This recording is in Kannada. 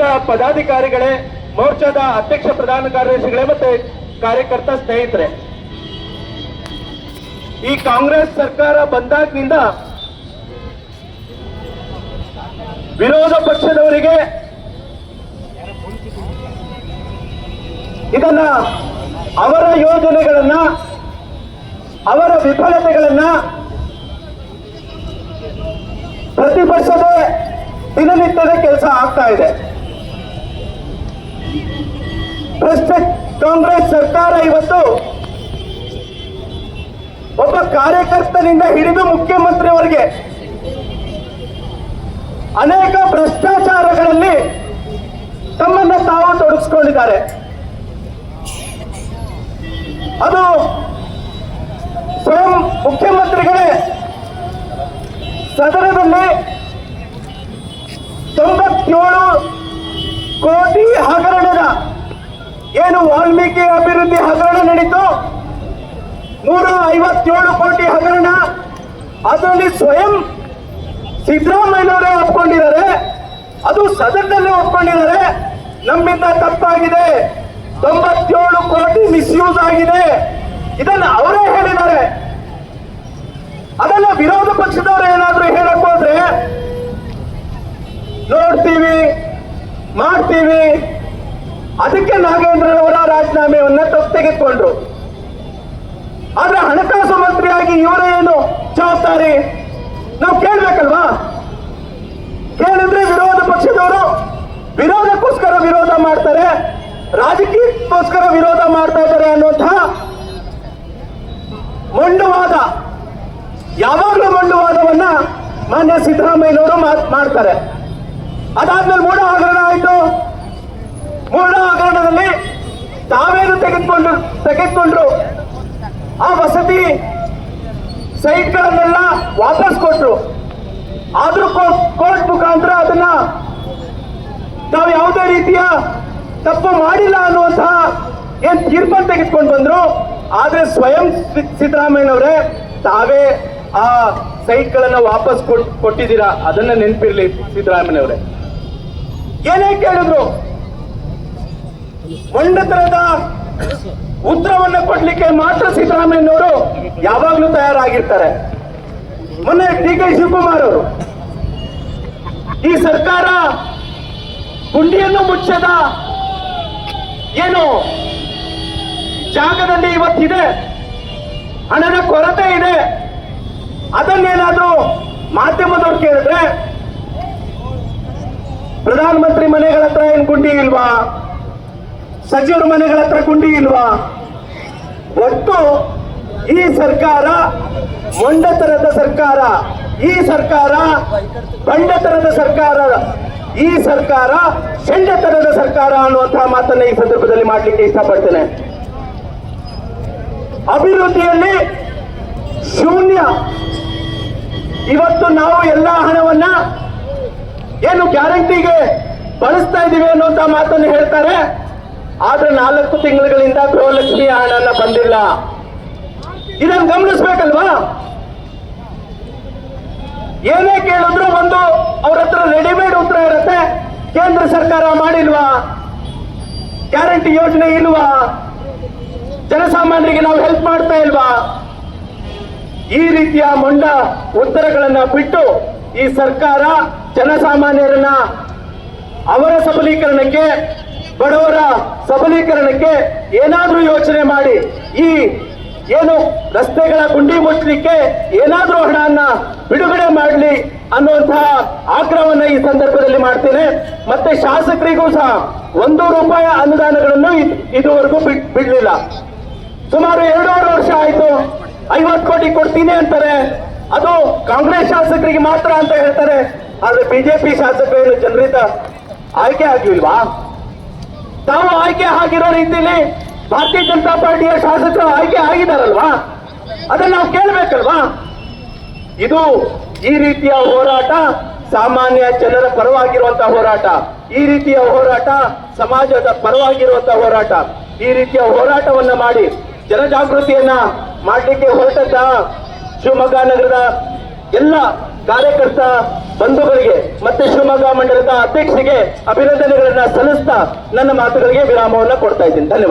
ಪದಾಧಿಕಾರಿಗಳೇ, ಮೋರ್ಚಾದ ಅಧ್ಯಕ್ಷ ಪ್ರಧಾನ ಕಾರ್ಯದರ್ಶಿಗಳೇ ಮತ್ತೆ ಕಾರ್ಯಕರ್ತ ಸ್ನೇಹಿತರೆ. ಈ ಕಾಂಗ್ರೆಸ್ ಸರ್ಕಾರ ಬಂದಾಗಿನಿಂದ ವಿರೋಧ ಪಕ್ಷದವರಿಗೆ ಇದನ್ನ ಅವರ ಯೋಜನೆಗಳನ್ನ, ಅವರ ವಿಫಲತೆಗಳನ್ನ ಪ್ರತಿಪಕ್ಷದ ದಿನನಿತ್ಯದ ಕೆಲಸ ಆಗ್ತಾ ಇದೆ. ಭ್ರಷ್ಟ ಕಾಂಗ್ರೆಸ್ ಸರ್ಕಾರ ಇವತ್ತು ಒಬ್ಬ ಕಾರ್ಯಕರ್ತನಿಂದ ಹಿಡಿದು ಮುಖ್ಯಮಂತ್ರಿಯವರಿಗೆ ಅನೇಕ ಭ್ರಷ್ಟಾಚಾರಗಳಲ್ಲಿ ತಮ್ಮನ್ನ ತಾವು ತೊಡಗಿಸ್ಕೊಂಡಿದ್ದಾರೆ. ಅದು ಸ್ವಯಂ ಮುಖ್ಯಮಂತ್ರಿಗಳೇ ಸದನದಲ್ಲಿ ತೊಂಬತ್ತೇಳು ಕೋಟಿ ಹಗರಣದ ಏನು ವಾಲ್ಮೀಕಿ ಅಭಿವೃದ್ಧಿ ಹಗರಣ ನಡೀತು? ನೂರ ಐವತ್ತೇಳು ಕೋಟಿ ಹಗರಣ. ಅದರಲ್ಲಿ ಸ್ವಯಂ ಸಿದ್ದರಾಮಯ್ಯನವರೇ ಒಪ್ಕೊಂಡಿದ್ದಾರೆ. ಅದು ಸದನದಲ್ಲಿ ಒಪ್ಕೊಂಡಿದ್ದಾರೆ. ನಮ್ಮಿಂದ ತಪ್ಪಾಗಿದೆ. ತೊಂಬತ್ತೇಳು ಕೋಟಿ ಮಿಸ್ಯೂಸ್ ಆಗಿದೆ. ಇದನ್ನು ಅವರೇ ಹೇಳಿದ್ದಾರೆ. ಅದನ್ನ ವಿರೋಧ ಪಕ್ಷದವರು ಏನಾದ್ರೂ ಹೇಳಕ್ ಹೋದ್ರೆ ನೋಡ್ತೀವಿ, ಮಾಡ್ತೀವಿ. ಅದಕ್ಕೆ ನಾಗೇಂದ್ರನವರ ರಾಜೀನಾಮೆಯನ್ನ ತೆಗೆದುಕೊಂಡ್ರು ಆದ್ರೆ ಹಣಕಾಸು ಮಂತ್ರಿಯಾಗಿ ಇವರೇ ಏನು ಜವಾಬ್ದಾರಿ? ನಾವು ಕೇಳ್ಬೇಕಲ್ವಾ? ಕೇಳಿದ್ರೆ ವಿರೋಧ ಪಕ್ಷದವರು ವಿರೋಧಕ್ಕೋಸ್ಕರ ವಿರೋಧ ಮಾಡ್ತಾರೆ, ರಾಜಕೀಯಕ್ಕೋಸ್ಕರ ವಿರೋಧ ಮಾಡ್ತಾ ಇದ್ದಾರೆ ಅನ್ನುವಂತಹ ಮಂಡುವಾದ, ಯಾವಾಗಲೂ ಮಂಡುವಾದವನ್ನ ಮಾನ್ಯ ಸಿದ್ದರಾಮಯ್ಯನವರು ಮಾಡ್ತಾರೆ. ಅದಾದ್ಮೇಲೆ ಮೂಢ ಹಗರಣ ಆಯ್ತು. ಮೂಢ ಹಗರಣದಲ್ಲಿ ತಾವೇನು ತೆಗೆದುಕೊಂಡು ತೆಗೆದುಕೊಂಡ್ರು? ಆ ವಸತಿ ಸೈಟ್ಗಳನ್ನೆಲ್ಲ ವಾಪಸ್ ಕೊಟ್ರು. ಆದ್ರೂ ಕೋರ್ಟ್ ಮುಖಾಂತರ ಅದನ್ನ ನಾವು ಯಾವುದೇ ರೀತಿಯ ತಪ್ಪು ಮಾಡಿಲ್ಲ ಅನ್ನುವಂತಹ ಏನ್ ತೀರ್ಪನ್ನು ತೆಗೆದುಕೊಂಡು ಬಂದ್ರು. ಆದ್ರೆ ಸ್ವಯಂ ಸಿದ್ದರಾಮಯ್ಯನವರೇ, ತಾವೇ ಆ ಸೈಟ್ಗಳನ್ನ ವಾಪಸ್ ಕೊಟ್- ಕೊಟ್ಟಿದ್ದೀರಾ? ಅದನ್ನ ನೆನಪಿರ್ಲಿ ಸಿದ್ದರಾಮಯ್ಯನವರೇ. ಏನೇ ಕೇಳಿದ್ರು ಮೊಂಡತನದ ಉತ್ತರವನ್ನ ಕೊಡ್ಲಿಕ್ಕೆ ಮಾತ್ರ ಸಿದ್ದರಾಮಯ್ಯನವರು ಯಾವಾಗ್ಲೂ ತಯಾರಾಗಿರ್ತಾರೆ. ಮೊನ್ನೆ ಡಿ ಕೆ ಶಿವಕುಮಾರ್ ಅವರು, ಈ ಸರ್ಕಾರ ಗುಂಡಿಯನ್ನು ಮುಚ್ಚದ ಏನು ಜಾಗದಲ್ಲಿ ಇವತ್ತಿದೆ, ಹಣದ ಕೊರತೆ ಇದೆ, ಅದನ್ನೇನಾದ್ರೂ ಮಾಧ್ಯಮದವ್ರು ಕೇಳಿದ್ರೆ, ಪ್ರಧಾನಮಂತ್ರಿ ಮನೆಗಳ ಹತ್ರ ಏನ್ ಗುಂಡಿ ಇಲ್ವಾ? ಸಚಿವರ ಮನೆಗಳ ಹತ್ರ ಕುಂಡಿ ಇಲ್ವಾ? ಒಟ್ಟು ಈ ಸರ್ಕಾರ ಮೊಂಡತನದ ಸರ್ಕಾರ, ಈ ಸರ್ಕಾರ ಬಂಡತನದ ಸರ್ಕಾರ, ಈ ಸರ್ಕಾರ ಷಂಡತನದ ಸರ್ಕಾರ ಅನ್ನುವಂತಹ ಮಾತನ್ನ ಈ ಸಂದರ್ಭದಲ್ಲಿ ಮಾಡಲಿಕ್ಕೆ ಇಷ್ಟಪಡ್ತೇನೆ. ಅಭಿವೃದ್ಧಿಯಲ್ಲಿ ಶೂನ್ಯ. ಇವತ್ತು ನಾವು ಎಲ್ಲ ಹಣವನ್ನ ಏನು ಗ್ಯಾರಂಟಿಗೆ ಬಳಸ್ತಾ ಇದ್ದೀವಿ ಅನ್ನುವಂತ ಮಾತನ್ನು ಹೇಳ್ತಾರೆ. ಆದ್ರೆ ನಾಲ್ಕು ತಿಂಗಳುಗಳಿಂದ ಗೃಹಲಕ್ಷ್ಮಿ ಹಣನ ಬಂದಿಲ್ಲ. ಇದನ್ನು ಗಮನಿಸ್ಬೇಕಲ್ವಾ? ಏನೇ ಕೇಳಿದ್ರು ಒಂದು ಅವ್ರ ಹತ್ರ ರೆಡಿಮೇಡ್ ಉತ್ತರ ಇರುತ್ತೆ. ಕೇಂದ್ರ ಸರ್ಕಾರ ಮಾಡಿಲ್ವಾ? ಗ್ಯಾರಂಟಿ ಯೋಜನೆ ಇಲ್ವಾ? ಜನಸಾಮಾನ್ಯರಿಗೆ ನಾವು ಹೆಲ್ಪ್ ಮಾಡ್ತಾ ಇಲ್ವಾ? ಈ ರೀತಿಯ ಮೊಂಡ ಉತ್ತರಗಳನ್ನ ಬಿಟ್ಟು ಈ ಸರ್ಕಾರ ಜನಸಾಮಾನ್ಯರನ್ನ ಅವರ ಸಬಲೀಕರಣಕ್ಕೆ ಬಡವರ ಸಬಲೀಕರಣಕ್ಕೆ ಏನಾದರೂ ಯೋಚನೆ ಮಾಡಿ, ಈ ಏನು ರಸ್ತೆಗಳ ಗುಂಡಿ ಮುಚ್ಚಲಿಕ್ಕೆ ಏನಾದರೂ ಹಣವನ್ನು ಬಿಡುಗಡೆ ಮಾಡಲಿ ಅನ್ನುವಂತಹ ಆಗ್ರಹವನ್ನು ಈ ಸಂದರ್ಭದಲ್ಲಿ ಮಾಡ್ತೇನೆ. ಮತ್ತೆ ಶಾಸಕರಿಗೂ ಸಹ ಒಂದು ರೂಪಾಯಿ ಅನುದಾನಗಳನ್ನು ಇದ್- ಇದುವರೆಗೂ ಬಿಡ್ಲಿಲ್ಲ. ಸುಮಾರು ಎರಡೂವರೆ ವರ್ಷ ಆಯಿತು. ಐವತ್ತು ಕೋಟಿ ಕೊಡ್ತೀನಿ ಅಂತಾರೆ. ಅದು ಕಾಂಗ್ರೆಸ್ ಶಾಸಕರಿಗೆ ಮಾತ್ರ ಅಂತ ಹೇಳ್ತಾರೆ. ಆದ್ರೆ ಬಿಜೆಪಿ ಶಾಸಕರು ಜನರಿಂದ ಆಯ್ಕೆ ಆಗಿಲ್ವಾ ತಾವು ಆಯ್ಕೆ ಆಗಿರೋ ರೀತಿಯಲ್ಲಿ ಭಾರತೀಯ ಜನತಾ ಪಾರ್ಟಿಯ ಶಾಸಕರು ಆಯ್ಕೆ ಆಗಿದಾರಲ್ವಾ ಅದನ್ನ ನಾವು ಕೇಳಬೇಕಲ್ವಾ? ಇದು ಈ ರೀತಿಯ ಹೋರಾಟ ಸಾಮಾನ್ಯ ಜನರ ಪರವಾಗಿರುವಂತಹ ಹೋರಾಟ. ಈ ರೀತಿಯ ಹೋರಾಟ ಸಮಾಜದ ಪರವಾಗಿರುವಂತಹ ಹೋರಾಟ. ಈ ರೀತಿಯ ಹೋರಾಟವನ್ನ ಮಾಡಿ ಜನಜಾಗೃತಿಯನ್ನ ಮಾಡಲಿಕ್ಕೆ ಹೊರಟದ್ದ ಶಿವಮೊಗ್ಗ ನಗರದ ಎಲ್ಲ ಕಾರ್ಯಕರ್ತ ಬಂಧುಗಳಿಗೆ ಮತ್ತೆ ಶಿವಮೊಗ್ಗ ಮಂಡಲದ ಅಧ್ಯಕ್ಷರಿಗೆ ಅಭಿನಂದನೆಗಳನ್ನ ಸಲ್ಲಿಸ್ತಾ ನನ್ನ ಮಾತುಗಳಿಗೆ ವಿರಾಮವನ್ನ ಕೊಡ್ತಾ ಇದ್ದೀನಿ. ಧನ್ಯವಾದ.